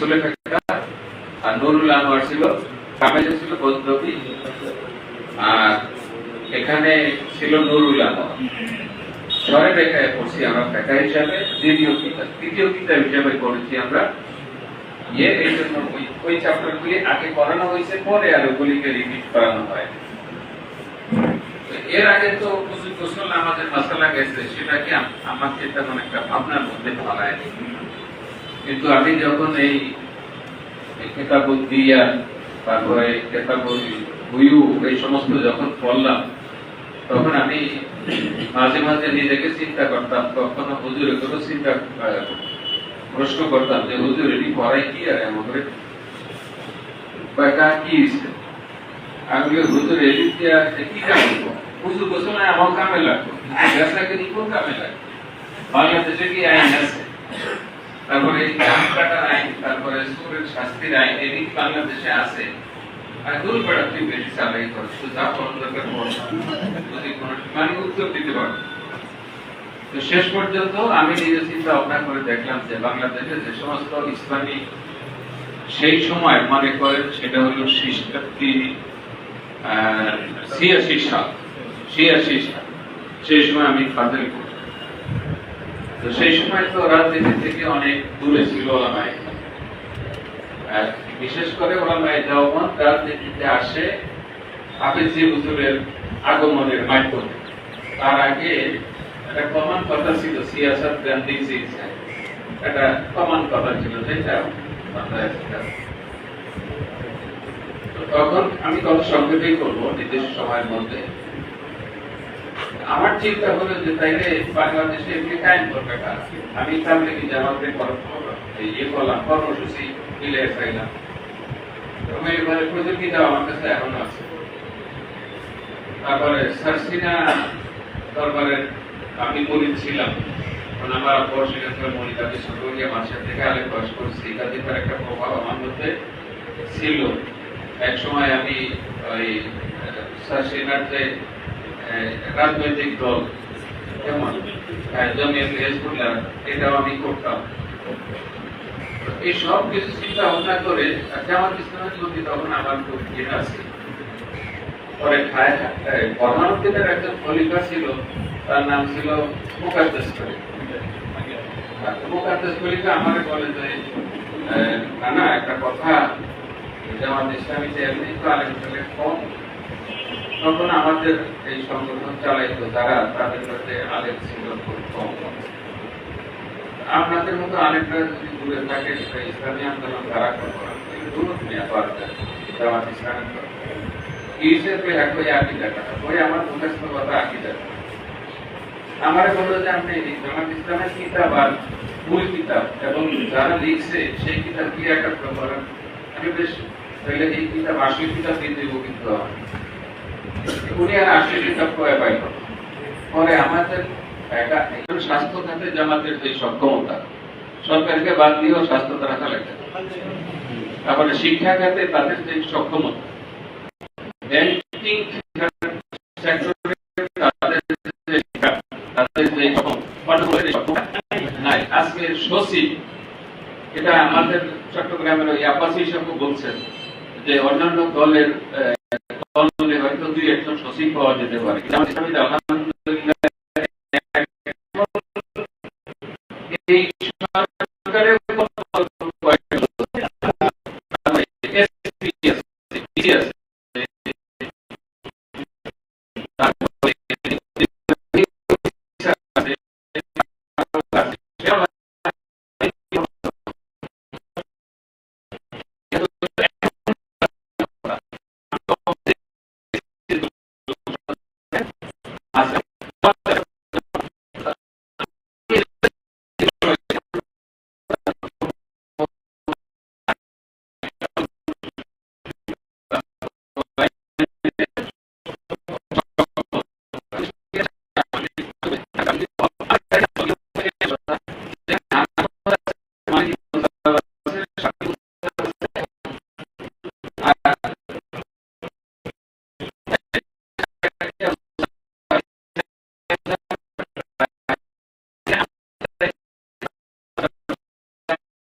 রসুলের আর নুরুল আনোয়ার ছিল ছিল বৈদ্যবী আর এখানে ছিল নুরুল স্বরে রেখায় পড়ছি আমরা ফেকা হিসাবে, দ্বিতীয় কিতাব, তৃতীয় কিতাব হিসাবে পড়েছি আমরা। ইয়ে এই জন্য ওই চ্যাপ্টারগুলি আগে করানো হয়েছে, পরে আর ওগুলিকে রিপিট করানো হয়। এর আগে তো প্রচুর গোসল আমাদের মশলা গেছে সেটাকে আম- আমাকে তেমন একটা ভাবনার মধ্যে ফলায়নি কিন্তু আমি যখন এই কেতাবুল দিয়া, তারপরে কেতাবুল হুইউ এই সমস্ত যখন পড়লাম, তখন আমি মাঝে মাঝে নিজেকে চিন্তা করতাম, কখনো হুজুরে কোনো চিন্তা প্রশ্ন করতাম যে, হুজুর, এটি পড়াই কি আর এমন করে? কয়েকটা কি আমি হুজুর, এটি কি কাম হুজুর বলছো, না, আমার কামে গাছটাকে নিয়ে কোন কামে লাগবে? বাংলাদেশে কি আইন আছে? তারপরে আইন তারপরে সুরের শাস্তির আইন এদিক বাংলাদেশে আছে। আর বেশি চালাই যদি কোনো মানে উত্তর দিতে তো শেষ পর্যন্ত আমি নিজে চিন্তা ভাবনা করে দেখলাম যে বাংলাদেশে যে সমস্ত ইসলামী সেই সময় মনে করেন সেটা হলো খ্রিস্টাব্দী ছিয়াশি সাল। ছিয়াশি সাল। সেই সময় আমি তো সেই সময় তো রাজনীতি থেকে অনেক দূরে ছিল ওলামায় আর বিশেষ করে ওলামায় দেওয়ান রাজনীতিতে আসে হাফিজি হুজুরের আগমনের মাধ্যমে। তার আগে একটা কমন কথা ছিল, সিয়াসত গান্ধী একটা কমন কথা ছিল, যেটা তখন আমি কথা সংক্ষেপেই করব নির্দিষ্ট সময়ের মধ্যে। আমার চিন্তা হলো যে তাইলে বাংলাদেশে এমনি কায়েম করবে আমি তাহলে কি জামাতে ইয়ে করলাম, কর্মসূচি মিলে চাইলাম। আমি এবারে প্রযুক্তিটা আমার কাছে এখনও আছে। তারপরে সার্সিনা দরবারের আমি মরিদ ছিলাম। আমার থেকে প্রভাব আমার মধ্যে ছিল। এক সময় আমি ওই যে রাজনৈতিক দল। যেমন জমিয়ত হেজবুল্লাহ এটাও আমি করতাম। এই সব কিছু চিন্তা ভাবনা করে জামাত ইসলামের তখন আমার খুব ঘৃণা ছিল পরে প্রধানমন্ত্রীদের একজন খলিফা ছিল, তার নাম ছিল মুকাদ্দেস খলিফা মুকাদ্দেস খলিফা আমার বলে যে না একটা কথা জামাত ইসলামীতে এমনি তো আলেম কম। তখন আমাদের এই সংগঠন চালাইতো, যারা তাদের মধ্যে আলেম ছিল আপনাদের মতো আলেমরা যদি দূরে থাকে তাহলে ইসলামী আন্দোলন তারা করব আমার মুখস্থ কথা কিতাব আর মূল কিতাব এবং যারা লিখছে, সেই কিতাব কি একটা করেন আমি বেশ, তাহলে এই কিতাব আসল কিতাব দিয়ে দেবো কিন্তু আমার। আসল পাইল পরে আমাদের একটা স্বাস্থ্য খাতে জামাতের সক্ষমতা, সরকারকে বাদ দিয়েও লাগে তারপরে শিক্ষা খাতে তাদের যে সক্ষমতা ব্যাংকিং আজকে এটা আমাদের চট্টগ্রামের ওই সাহেব বলছেন যে অন্যান্য দলের সচিব পাওয়া যেতে পারে। আলহামদুলিল্লাহ